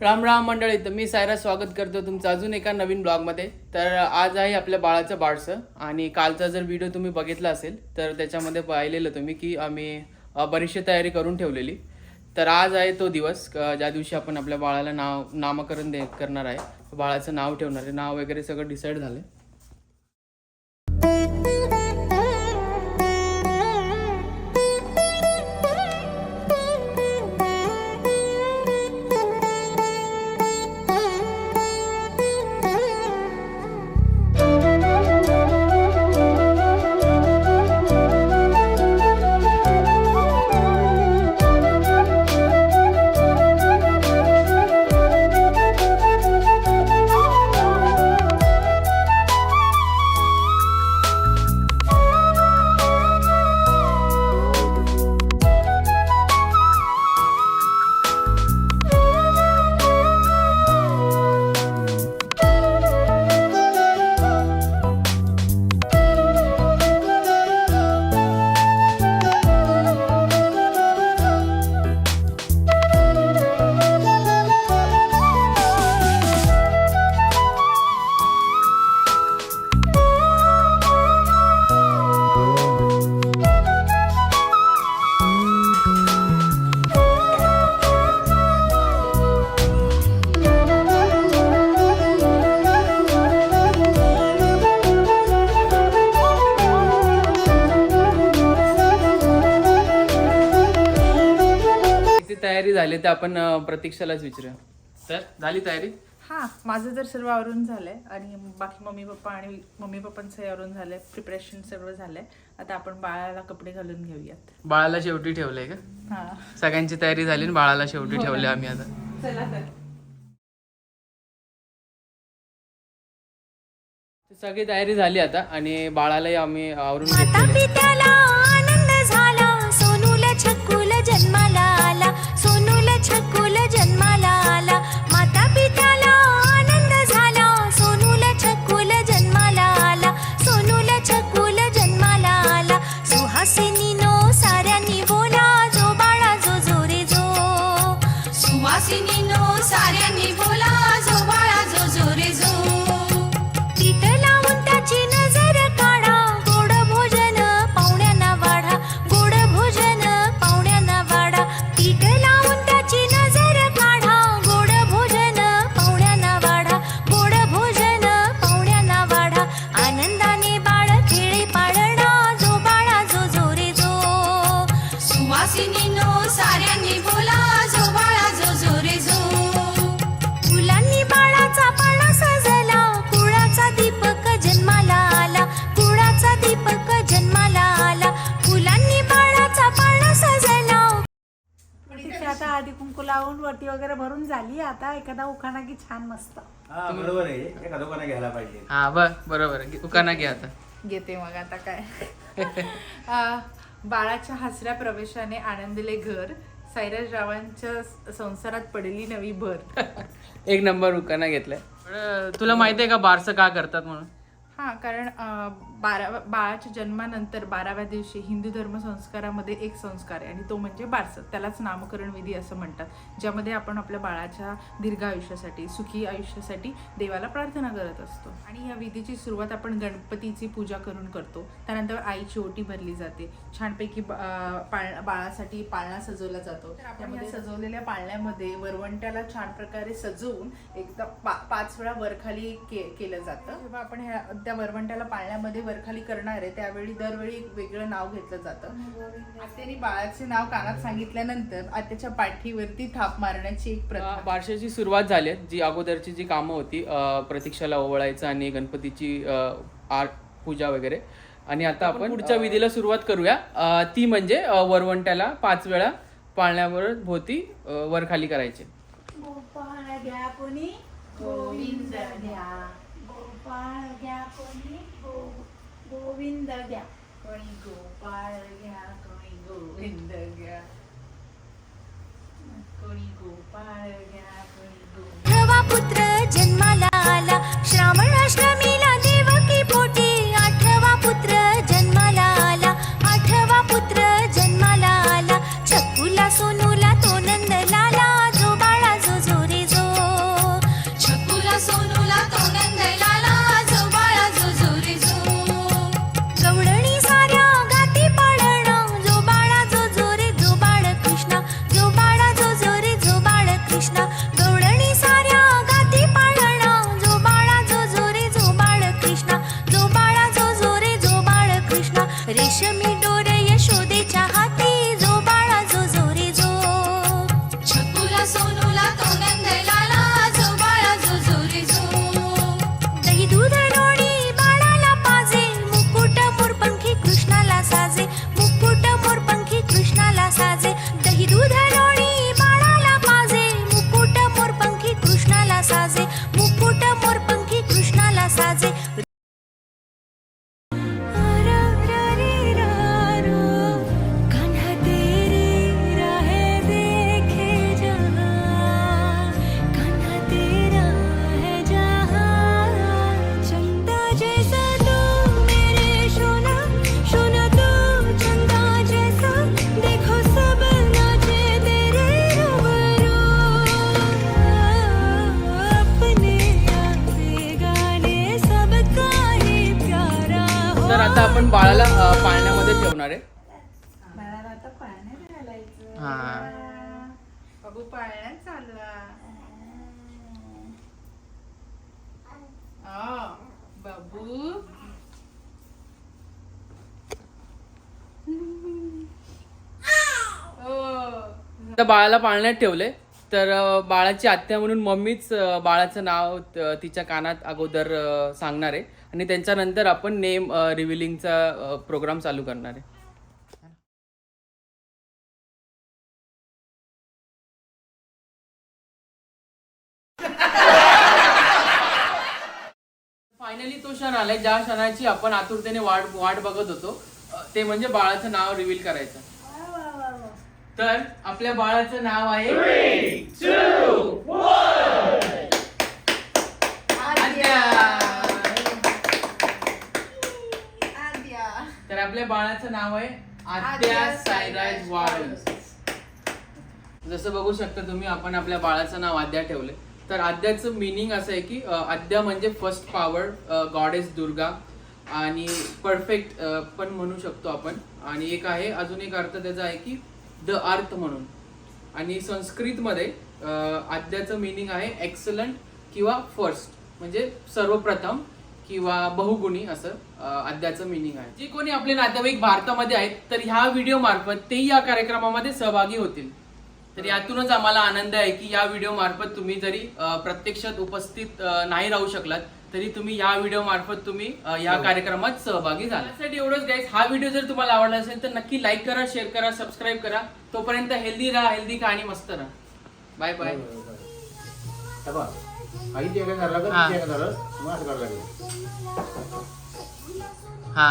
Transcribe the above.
राम राम मंडळी तर मी सायरा स्वागत करतो तुमचं अजून एका नवीन ब्लॉगमध्ये. तर आज आहे आपल्या बाळाचं बाळसं आणि कालचा जर व्हिडिओ तुम्ही बघितला असेल तर त्याच्यामध्ये पाहिलेलं तुम्ही की आम्ही बरीचशी तयारी करून ठेवलेली. तर आज आहे तो दिवस ज्या दिवशी आपण आपल्या बाळाला नाव नामकरण दे करणार आहे. बाळाचं नाव ठेवणार आहे. नाव वगैरे सगळं डिसाईड झालं तयारी झाली तर आपण अ, प्रतीक्षालाच विचारूया. तर झाली तयारी? हा माझं तर सर्व आवरून झालंय आणि बाकी मम्मी पप्पा आणि मम्मी पप्पांचंही आवरून झालंय. प्रिपरेशन सर्व झालंय. आता आपण बाळाला कपडे घालून घेऊयात. बाळाला शेवटी ठेवलंय का? हा. सगळ्यांची तयारी झाली आणि बाळाला शेवटी ठेवले आम्ही आता. चला तर. सगळी तयारी झाली आता आणि बाळालाही आम्ही आवरून घेतलेलं आहे. पित्याला आनंद झाला. सोनूल जन्माला लावून वरती वगैरे भरून झाली आता एखादा उखाणा की छान मस्त. हा बरोबर आहे. दुकाना घ्यायला पाहिजे. हा बर बरोबर. उकाना घ्या आता. घेते मग आता काय. आ, बाळाच्या हसऱ्या प्रवेशाने आनंदले घर सायराज रावांच्या स- संसारात पडली नवी भर. एक नंबर उकाना घेतलाय. तुला माहिती आहे का बारसं का करतात म्हणून? हा कारण अ, बारा बाळाच्या जन्मानंतर बाराव्या दिवशी हिंदू धर्म संस्कारामध्ये एक संस्कार आहे आणि तो म्हणजे बारसं. त्यालाच नामकरण विधी असं म्हणतात ज्यामध्ये आपण आपल्या बाळाच्या दीर्घ आयुष्यासाठी सुखी आयुष्यासाठी देवाला प्रार्थना करत असतो. आणि या विधीची सुरुवात आपण गणपतीची पूजा करून करतो. त्यानंतर आईची ओटी भरली जाते. छानपैकी पाळ बाळासाठी पाळणा सजवला जातो. त्यामध्ये सजवलेल्या पाळण्यामध्ये वरवंट्याला छान प्रकारे सजवून एकदा पा- पाच वेळा वरखाली के- केलं जातं. जेव्हा आपण ह्या त्या वरवंट्याला पाळण्यामध्ये वरखाली करणार आहे त्यावेळी दरवेळी एक वेगळं नाव घेतलं जातं. आत्याने बाळाचे नाव कानात सांगितल्यानंतर आत्याच्या पाठीवरती थाप मारण्याची एक प्रथा. बारशाची सुरुवात झाली आहे. जी अगोदरची जी कामं होती प्रतीक्षाला ओवळायचं आणि गणपतीची आर पूजा वगैरे. आणि आता आपण पुढच्या विधीला सुरुवात करूया. अ, ती म्हणजे वरवंट्याला पाच वेळा पाळण्यावर भोवती अ, वर खाली करायचे. गोपाळ घ्या कोणी गोविंद घ्या कोणी गोपाळ घ्या कोणी गोविंद घ्या कोणी गोपाळ घ्या Cause. तर आता आपण बाळाला पाळण्यामध्ये ठेवणार आहे. बाळाला आता पाण्यात घालायचं हा. बाबू पाळण्यात चालला. आ, बाबू. ओ आता बाळाला पाळण्यात ठेवले तर बाळाची आत्या म्हणून मम्मीच बाळाचं नाव तिच्या कानात अगोदर सांगणार आहे. आणि त्यांच्यानंतर आपण नेम रिव्हिलिंगचा प्रोग्राम चालू करणार आहे. फायनली तो क्षण आलाय. ज्या क्षणाची आपण आतुरतेने वाट वाट बघत होतो ते म्हणजे बाळाचं नाव रिव्हील करायचं. तर आपल्या बाळाचं नाव आहे आद्या. तर आपल्या बाळाचं नाव आहे आद्या साईराज वाळूंज जसं बघू शकता तुम्ही आपण आपल्या बाळाचं नाव आद्या ठेवले तर आद्याचं मिनिंग असं आहे की आद्या म्हणजे फर्स्ट पॉवर गॉडेस दुर्गा. आणि परफेक्ट पण म्हणू शकतो आपण. आणि एक आहे अजून एक अर्थ त्याचा आहे की द अर्थ म्हणून. आणि संस्कृतमध्ये आद्याचं मिनिंग आहे एक्सलंट किंवा फर्स्ट म्हणजे सर्वप्रथम किंवा बहुगुणी असं आद्याचं मिनिंग आहे. जे कोणी आपले नातेवाईक भारतामध्ये आहेत तर ह्या व्हिडिओ मार्फत तेही या कार्यक्रमामध्ये सहभागी होतील. तर यातूनच आम्हाला आनंद आहे की या व्हिडिओ मार्फत तुम्ही जरी प्रत्यक्षात उपस्थित नाही राहू शकलात तरी तुम्ही या व्हिडिओ मार्फत तुम्ही या कार्यक्रमात सहभागी झाला. त्यासाठी एवढंच गाईज हा व्हिडिओ जर तुम्हाला आवडला असेल तर नक्की लाईक करा शेअर करा सबस्क्राईब करा. तोपर्यंत हेल्दी राहा हेल्दी कहाणी मस्त राहा. बाय बाय हे हा. लागेल. हा.